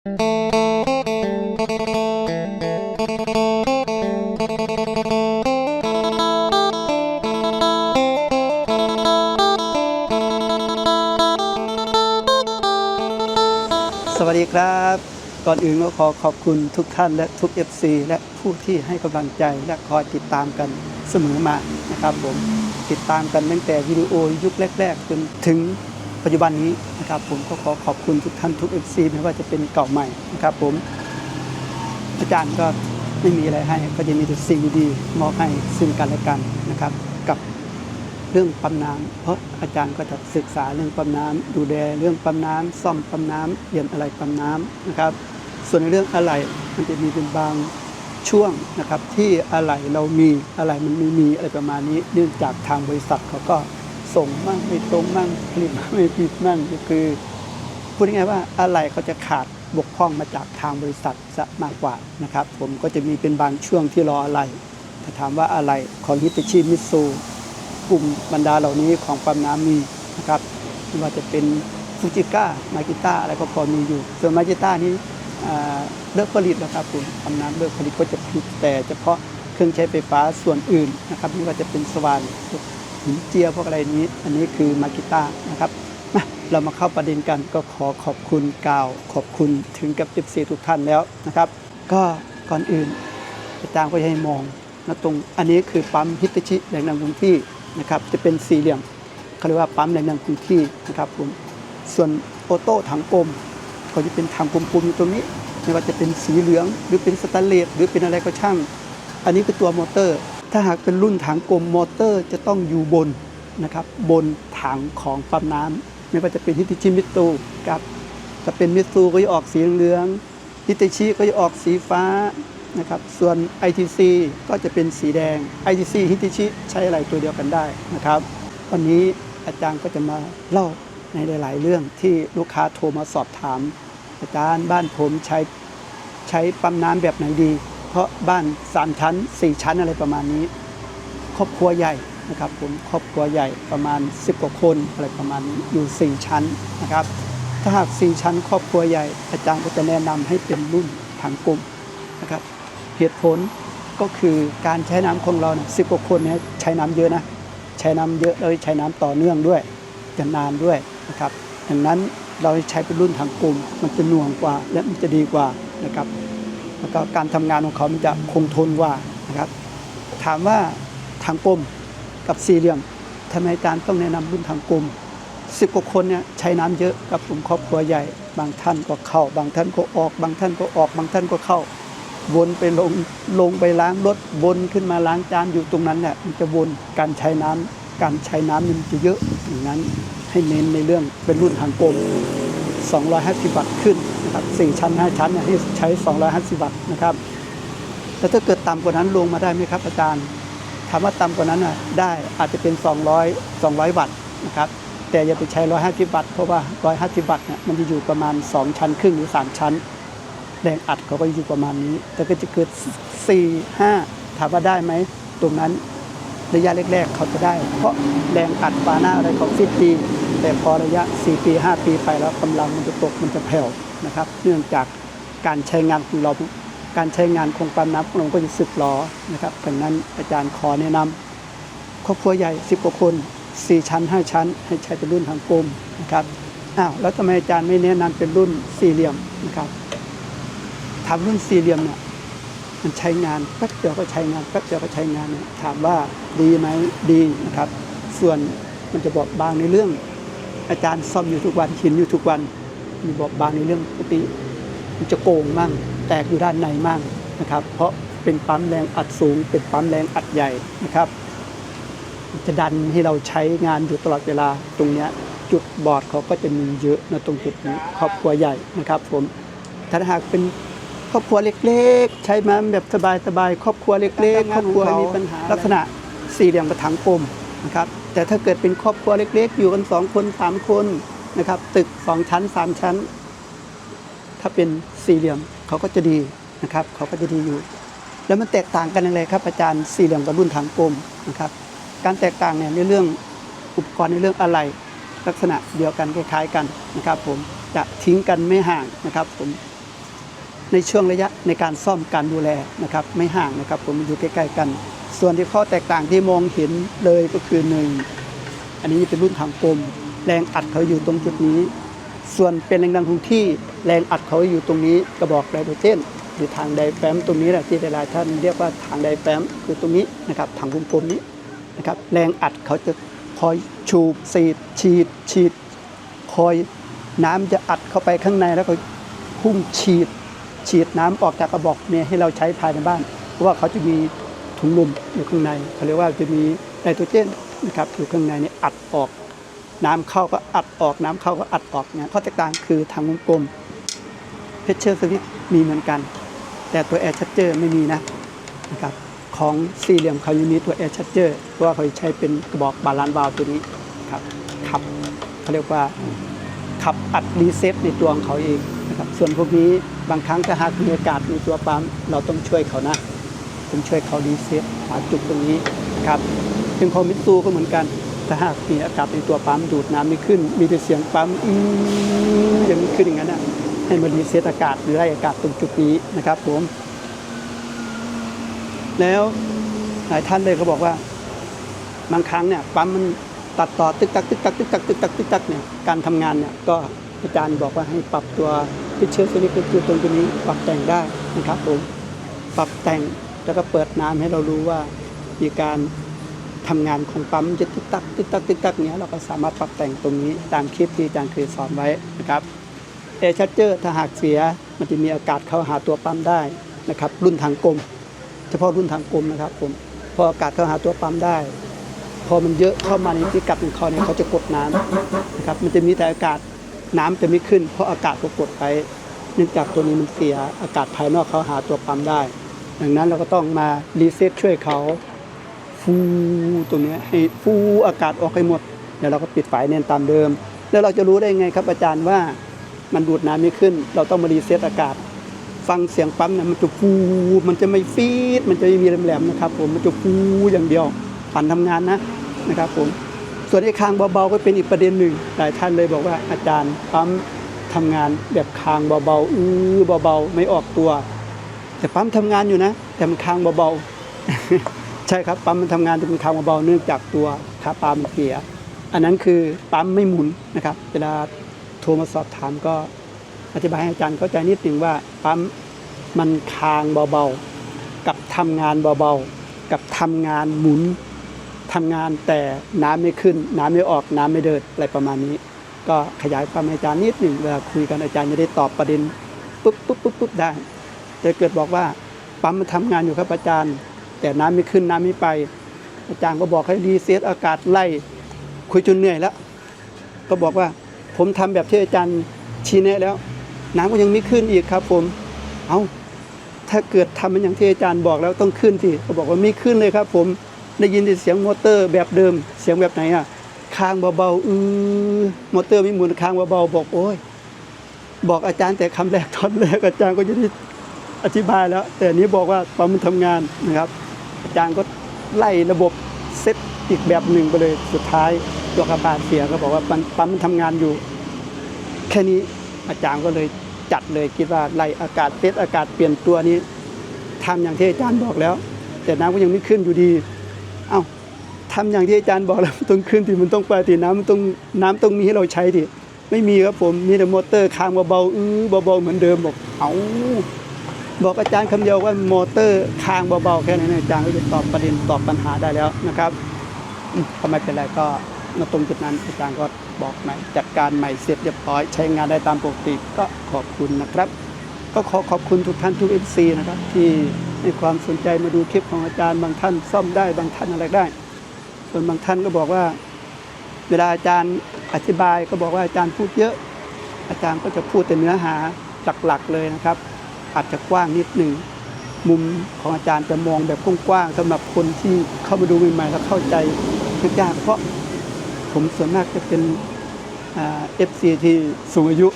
สวัสดีครับ ก่อนอื่นก็ขอขอบคุณทุกท่านและทุก FC และผู้ที่ให้กำลังใจและคอยติดตามกันเสมอมานะครับผมติดตามกันตั้งแต่วิดีโอยุคแรก ๆ จนถึง ปัจจุบันนี้นะครับผมก็ขอขอบคุณทุกท่านทุก FC ไม่ว่าจะเป็นเก่าใหม่นะครับ ผมอาจารย์ก็ไม่มีอะไรให้ก็จะมีแต่สิ่งดีมอบให้ซึ่งกันและกันนะครับ กับเรื่องปั๊มน้ำเพราะอาจารย์ก็จะศึกษาเรื่องปั๊มน้ำดูแลเรื่องปั๊มน้ำซ่อมปั๊มน้ำเปลี่ยนอะไรปั๊มน้ำนะครับ ส่วนในเรื่องอะไรมันจะมีเป็นบางช่วงนะครับที่อะไรเรามีอะไรมันไม่มีอะไรประมาณนี้ เนื่องจากทางบริษัทเขาก็ ส่งมั่งไม่ตรงมั่งผลิตมั่งไม่ผลิตมั่งก็คือพูดง่ายๆว่าอะไรเขาจะขาดบกพร่องมาจากทางบริษัทซะมากกว่านะครับ ผมก็จะมีเป็นบางช่วงที่รออะไรถ้าถามว่าอะไรของฮิตชิมิซูกลุ่มบรรดาเหล่านี้ของปั๊มน้ำมีนะครับไม่ว่าจะเป็นฟูจิก้ามากิต้าอะไรก็พอมีอยู่ ส่วนมากิต้านี้อ่าเลิกผลิตแล้วครับกลุ่มปั๊มน้ำเลิกผลิตก็จะผลิตแต่เฉพาะเครื่องใช้ไฟฟ้าส่วนอื่นนะครับไม่ว่าจะเป็นสว่าน หินเจียพวกอะไรนี้ อันนี้คือมากิต้านะครับมาเรามาเข้าประเด็นกันก็ขอขอบคุณกล่าว ขอบคุณถึงกับ FC ทุกท่านแล้วนะครับ ก็ก่อนอื่นอาจารย์ก็จะให้มองนะตรงอันนี้คือปั๊มฮิตาชิแรงดันคงที่นะครับจะเป็นสี่เหลี่ยมเขาเรียกว่าปั๊มแรงดันคงที่นะครับผมส่วนโอโต้ถังกลมก็จะเป็นถังกลมๆอยู่ตรงนี้ไม่ว่าจะเป็นสีเหลืองหรือเป็นสแตนเลสหรือเป็นอะไรก็ช่าง อันนี้คือตัวมอเตอร์ ถ้าหากเป็นรุ่นถังกลมมอเตอร์จะต้องอยู่บนนะครับบนถังของปั๊มน้ำไม่ว่าจะเป็นฮิตาชิมิตูกับจะเป็นมิตซูก็จะออกสีเหลืองฮิตาชิก็จะออกสีฟ้านะครับส่วน ITC ก็จะเป็นสีแดง ITC ฮิติชิใช้อะไรตัวเดียวกันได้นะครับวันนี้อาจารย์ก็จะมาเล่าในหลาย ๆ เรื่องที่ลูกค้าโทรมาสอบถาม อาจารย์บ้านผมใช้ใช้ปั๊มน้ำแบบไหนดี เพราะบ้าน3ชั้น 4 ชั้นอะไรประมาณนี้ ครอบครัวใหญ่นะครับผมครอบครัวใหญ่ประมาณ 10กว่าคนอะไรประมาณนี้อยู่ 4 ชั้นนะครับ ถ้าหาก 4 ชั้น ครอบครัวใหญ่ อาจารย์ก็จะแนะนำให้เป็นรุ่นถังกลมนะครับเหตุผลก็คือการใช้น้ำของเราสิบกว่าคนเนี่ยใช้น้ำเยอะนะใช้น้ำเยอะแล้วใช้น้ำต่อเนื่องด้วยจะนานด้วยนะครับดังนั้นเราใช้เป็นรุ่นถังกลมมันจะหน่วงกว่าและมันจะดีกว่านะครับ แล้วก็การทำงานของเขามันจะคงทนกว่านะครับ ถามว่าถังกลมกับสี่เหลี่ยมทำไมอาจารย์ต้องแนะนำรุ่นถังกลมสิบกว่าคนเนี่ยใช้น้ำเยอะกับผมครอบครัวใหญ่ บางท่านก็เข้า บางท่านก็ออก บางท่านก็ออก บางท่านก็เข้า วนไปลงลงไปล้างรถวนขึ้นมาล้างจานอยู่ตรงนั้นเนี่ยมันจะวนการใช้น้ำการใช้น้ำมันจะเยอะอย่างนั้นให้เน้นในเรื่องเป็นรุ่นทางกลม 250 วัตต์ขึ้นนะครับ4ชั้น 5 ชั้นเนี่ยให้ใช้ 250 วัตต์นะครับแต่ถ้าเกิดต่ำกว่านั้นลงมาได้ไหมครับอาจารย์ถามว่าต่ำกว่านั้นน่ะได้อาจจะเป็น 200 200 วัตต์นะครับแต่อย่าไปใช้ 150 วัตต์เพราะว่า 150 วัตต์เนี่ยมันจะอยู่ประมาณ 2 ชั้นครึ่งหรือ 3 ชั้น แรงอัดเขาก็อยู่ประมาณนี้ แต่ก็จะเกิด 4 5 ถามว่าได้ไหม ตรงนั้นระยะแรกๆเขาจะได้ เพราะแรงอัดปาหน้าอะไรเขาฟิตดี แต่พอระยะ 4 ปี 5 ปีไปแล้วกำลังมันจะตกมันจะแผ่วนะครับ เนื่องจากการใช้งานของเราการใช้งานของปั๊มน้ำของเราก็จะสึกหรอนะครับดังนั้นอาจารย์ขอแนะนำครอบครัวใหญ่ 10 กว่าคน 4 ชั้น 5 ชั้น ให้ใช้เป็นรุ่นทางกลมนะครับอ้าวแล้วทำไมอาจารย์ไม่แนะนำเป็นรุ่นสี่เหลี่ยมนะครับถามรุ่นสี่เหลี่ยมเนี่ยมันใช้งานแป๊บเดียวก็ใช้งานแป๊บเดียวก็ใช้งานเนี่ยถามว่าดีไหมดีนะครับ ส่วนมันจะบอกบางในเรื่อง อาจารย์ซ่อมอยู่ทุกวันหินอยู่ทุกวันมีบอกบางในเรื่องปกติมันจะโกงมั่ง แตกอยู่ด้านในมั่งนะครับ เพราะเป็นปั๊มแรงอัดสูง เป็นปั๊มแรงอัดใหญ่นะครับ จะดันให้เราใช้งานอยู่ตลอดเวลาตรงเนี้ยจุดบอดเขาก็จะมีเยอะนะตรงจุดนี้ครอบครัวใหญ่นะครับผมถ้าหากเป็นครอบครัวเล็กๆ ใช้มาแบบสบายๆครอบครัวเล็กๆครอบครัวมีปัญหาลักษณะสี่เหลี่ยมกระถางกลม นะครับแต่ถ้าเกิดเป็นครอบครัวเล็กๆ อยู่กันสองคนสามคนนะครับตึกสองชั้นสามชั้น ถ้าเป็นสี่เหลี่ยมเขาก็จะดีนะครับเขาก็จะดีอยู่ แล้วมันแตกต่างกันอยังไงครับอาจารย์สี่เหลี่ยมกับรุ่นถังกลมนะครับการแตกต่างเนี่ยในเรื่องอุปกรณ์ในเรื่องอะไรลักษณะเดียวกันคล้ายๆกันนะครับ ผมจะทิ้งกันไม่ห่างนะครับ ผมในช่วงระยะในการซ่อมการดูแลนะครับ ไม่ห่างนะครับ ผมอยู่ใกล้ๆกัน ส่วนที่ข้อแตกต่างที่มองเห็นเลยก็คือหนึ่งอันนี้เป็นรุ่นทางกลม แรงอัดเขาอยู่ตรงจุดนี้ ส่วนเป็นแรงดันคงที่แรงอัดเขาอยู่ตรงนี้กระบอกไดโตรเจนหรือทางไดแฟมตรงนี้แหละที่หลายๆท่านเรียกว่าทางไดแฟมคือตรงนี้นะครับทางวงกลมนี้นะครับแรงอัดเขาจะคอยชูบสีดฉีดฉีดคอยน้ำจะอัดเข้าไปข้างในแล้วก็พุ่งฉีด ฉีดน้ำออกจากกระบอกเนี่ยให้เราใช้ภายในบ้าน เพราะว่าเขาจะมี ถุงลมอยู่ข้างในเขาเรียกว่าจะมีไนโตรเจนนะครับอยู่ข้างในเนี่ยอัดออก น้ำเข้าก็อัดออก น้ำเข้าก็อัดออกเนี่ยข้อแตกต่างคือทางวงกลมเพชเชอร์สวิตมีเหมือนกัน แต่ตัวแอร์ชัดเจอร์ไม่มีนะนะครับของสี่เหลี่ยมเขาอยู่นี้ตัวแอร์ชัดเจอร์เพราะว่าเขาใช้เป็นกระบอกบาลานซ์วาล์วตัวนี้ครับขับเขาเรียกว่าขับอัดรีเซ็ตในตัวของเขาเองนะครับส่วนพวกนี้บางครั้งถ้าหากมีอากาศในตัวปั๊มเราต้องช่วยเขานะ ต้องช่วยเขารีเซ็ตหาจุดตรงนี้ครับเป็นของมิตูก็เหมือนกันถ้าหากมีอากาศในตัวปั๊มดูดน้ำไม่ขึ้น มีแต่เสียงปั๊มอืออย่างนี้ขึ้นอย่างนั้นนะให้มารีเซ็ตอากาศหรือไล่อากาศตรงจุดนี้นะครับผมแล้วหลายท่านเลยเขาบอกว่า บางครั้งเนี่ยปั๊มมันตัดต่อตึกตักตึกตักตึกตักตึกตักตึกตักเนี่ยการทำงานเนี่ยก็อาจารย์บอกว่าให้ปรับตัวพิเชอร์ตัวนี้คือตรงตัวนี้ปรับแต่งได้นะครับผมปรับแต่ง แล้วก็เปิดน้ำให้เรารู้ว่ามีการทำงานของปั๊มจะตึกตักตึกตักตึกตักเนี้ยเราก็สามารถปรับแต่งตรงนี้ตามคลิปที่อาจารย์เคยสอนไว้นะครับแอร์ชัดเจอร์ถ้าหากเสียมันจะมีอากาศเข้าหาตัวปั๊มได้นะครับ รุ่นทางกลม เฉพาะรุ่นทางกลมนะครับผมพออากาศเข้าหาตัวปั๊มได้ พอมันเยอะเข้ามาในพิกัดของเขาเนี่ยเขาจะกดน้ำนะครับมันจะมีแต่อากาศน้ำจะไม่ขึ้น เพราะอากาศก็กดไปเนื่องจากตัวนี้มันเสียอากาศภายนอกเขาหาตัวปั๊มได้ ดังนั้นเราก็ต้องมารีเซ็ตช่วยเขาฟูตรงนี้ให้ฟูอากาศออกให้หมดแล้วเราก็ปิดฝายเน้นตามเดิม แล้วเราจะรู้ได้ไงครับอาจารย์ว่ามันดูดน้ำไม่ขึ้น เราต้องมารีเซ็ตอากาศ ฟังเสียงปั๊มเนี่ยมันจะฟูมันจะไม่ฟีดมันจะไม่มีแหลมๆนะครับผมมันจะฟูอย่างเดียวปั่นทำงานนะนะครับผมส่วนไอ้คางเบาๆก็เป็นอีกประเด็นหนึ่งหลายท่านเลยบอกว่าอาจารย์ปั๊มทำงานแบบคางเบาๆอื้อเบาๆไม่ออกตัว แต่ปั๊มทำงานอยู่นะ แต่มันค้างเบาๆใช่ครับปั๊มมันทำงานแต่มันค้างเบาๆเนื่องจากตัวขาปั๊มมันเสียอันนั้นคือปั๊มไม่หมุนนะครับ เวลาโทรมาสอบถามก็อธิบายให้อาจารย์เข้าใจนิดหนึ่งว่าปั๊มมันค้างเบาๆ กับทำงานเบาๆ กับทำงานหมุนทำงานแต่น้ำไม่ขึ้น น้ำไม่ออกน้ำไม่เดินอะไรประมาณนี้ ก็ขยายความให้อาจารย์นิดหนึ่งเวลาคุยกันอาจารย์จะได้ตอบประเด็นปุ๊บปุ๊บปุ๊บปุ๊บได้ แต่เกิดบอกว่าปั๊มมันทำงานอยู่ครับอาจารย์ แต่น้ำไม่ขึ้นน้ำไม่ไป อาจารย์ก็บอกให้รีเซ็ตอากาศไล่คุยจนเหนื่อยแล้ว ก็บอกว่าผมทำแบบที่อาจารย์ชี้แนะแล้ว น้ำก็ยังไม่ขึ้นอีกครับ ผม เอาถ้าเกิดทำมันอย่างที่อาจารย์บอกแล้วต้องขึ้นสิเขาบอกว่าไม่ขึ้นเลยครับ ผมได้ยินแต่เสียงมอเตอร์แบบเดิม เสียงแบบไหนอะค้างเบาๆอือมอเตอร์ไม่หมุนค้างเบาๆบอกโอ้ยบอกอาจารย์แต่คำแรกตอนแรกอาจารย์ก็จะได้ อธิบายแล้ว แต่นี้บอกว่าปั๊มมันทำงานนะครับ อาจารย์ก็ไล่ระบบเซตอีกแบบหนึ่งไปเลยสุดท้ายตัวกระบาดเสียก็บอกว่าปั๊มปั๊มมันทำงานอยู่ แค่นี้อาจารย์ก็เลยจัดเลยคิดว่าไล่อากาศเซตอากาศเปลี่ยนตัวนี้ทำอย่างที่อาจารย์บอกแล้ว แต่น้ำก็ยังไม่ขึ้นอยู่ดี เอ้าทำอย่างที่อาจารย์บอกแล้วมันต้องขึ้นที่มันต้องไปที่น้ำมันต้องน้ำต้องมีให้เราใช้ดิไม่มีครับผมมีแต่มอเตอร์ค้างเบาๆอื้อเบาๆเหมือนเดิมบอกเอ้า บอกอาจารย์คำเดียวว่ามอเตอร์ค้างเบาๆแค่นั้นอาจารย์ก็จะตอบประเด็นตอบปัญหาได้แล้วนะครับอืมก็ไมเป็นไรก็มาตรงจุดนั้นอาจารย์ก็บอกใหม่จัดการใหม่เสร็จเรียบร้อยใช้งานได้ตามปกติก็ขอบคุณนะครับ ก็ขอขอบคุณทุกท่านทุกเอฟซีนะครับ ที่ให้ความสนใจมาดูคลิปของอาจารย์บางท่านซ่อมได้บางท่านอะไรได้ ส่วนบางท่านก็บอกว่า เวลาอาจารย์อธิบายก็บอกว่าอาจารย์พูดเยอะ อาจารย์ก็จะพูดแต่เนื้อหาหลักๆเลยนะครับ อาจจะกว้างนิดหนึ่งมุมของอาจารย์จะมองแบบกว้างๆสำหรับคนที่เข้ามาดูใหม่ๆแล้วเข้าใจยากๆเพราะผมส่วนมากจะเป็นเอฟซีที่สูงอายุ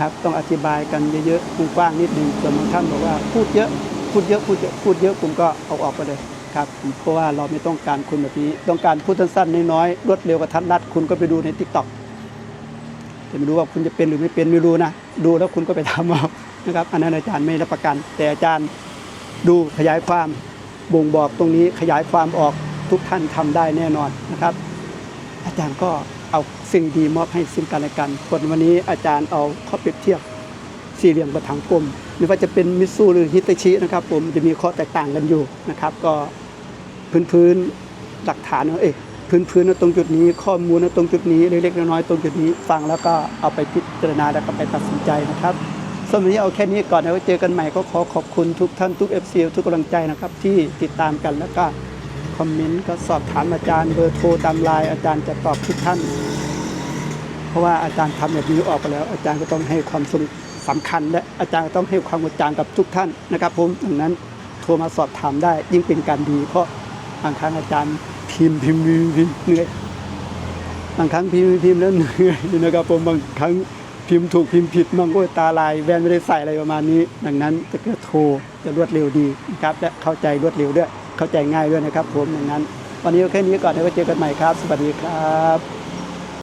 ครับต้องอธิบายกันเยอะๆกว้างๆนิดหนึ่งส่วนบางท่านบอกว่าพูดเยอะพูดเยอะพูดเยอะพูดเยอะผมก็เอาออกไปเลยครับเพราะว่าเราไม่ต้องการคุณแบบนี้ ต้องการพูดสั้นๆน้อยๆรวดเร็วกระทัดรัดคุณก็ไปดูในทิกตอกแต่ไม่รู้ว่าคุณจะเป็นหรือไม่เป็นไม่รู้นะ ดูแล้วคุณก็ไปทำเอา นะครับอันนั้นอาจารย์ไม่รับประกัน แต่อาจารย์ดูขยายความบ่งบอกตรงนี้ขยายความออกทุกท่านทำได้แน่นอนนะครับ อาจารย์ก็เอาสิ่งดีมอบให้ซึ่งกันและกันคนวันนี้อาจารย์เอาข้อเปรียบเทียบสี่เหลี่ยมกระถางกลมไม่ว่าจะเป็นมิตซูหรือฮิตาชินะครับผมจะมีข้อแตกต่างกันอยู่นะครับ ก็พื้นพื้นๆหลักฐานเอ้ยพื้นพื้นๆตรงจุดนี้ข้อมูลตรงจุดนี้เล็กๆน้อยๆตรงจุดนี้ฟังแล้วก็เอาไปพิจารณาแล้วก็ไปตัดสินใจนะครับ ส่วนวันนี้เอาแค่นี้ก่อนนะไว้เจอกันใหม่ก็ขอขอบคุณทุกท่านทุก FC ทุกกำลังใจนะครับ ที่ติดตามกันแล้วก็คอมเมนต์ก็สอบถามอาจารย์เบอร์โทรตามไลน์อาจารย์จะตอบทุกท่าน เพราะว่าอาจารย์ทำแบบนี้ออกไปแล้ว อาจารย์ก็ต้องให้ความสำสำคัญ และอาจารย์ก็ต้องให้ความกดจางกับทุกท่านนะครับผมดังนั้นโทรมาสอบถามได้ยิ่งเป็นการดี เพราะบางครั้งอาจารย์พิมพ์พิมพ์พิมพ์เหนื่อยบางครั้งพิมพ์พิมพ์แล้วเหนื่อยนะครับผมบางครั้ง พิมพ์ถูกพิมพ์ผิดมั่งก็ตาลายแวนไม่ได้ใส่อะไรประมาณนี้ ดังนั้นจะเกิดโทรจะรวดเร็วดีนะครับและเข้าใจรวดเร็วด้วย เข้าใจง่ายด้วยนะครับผมดังนั้น วันนี้ก็แค่นี้ก่อนแล้วก็เจอกันใหม่ครับ สวัสดีครับ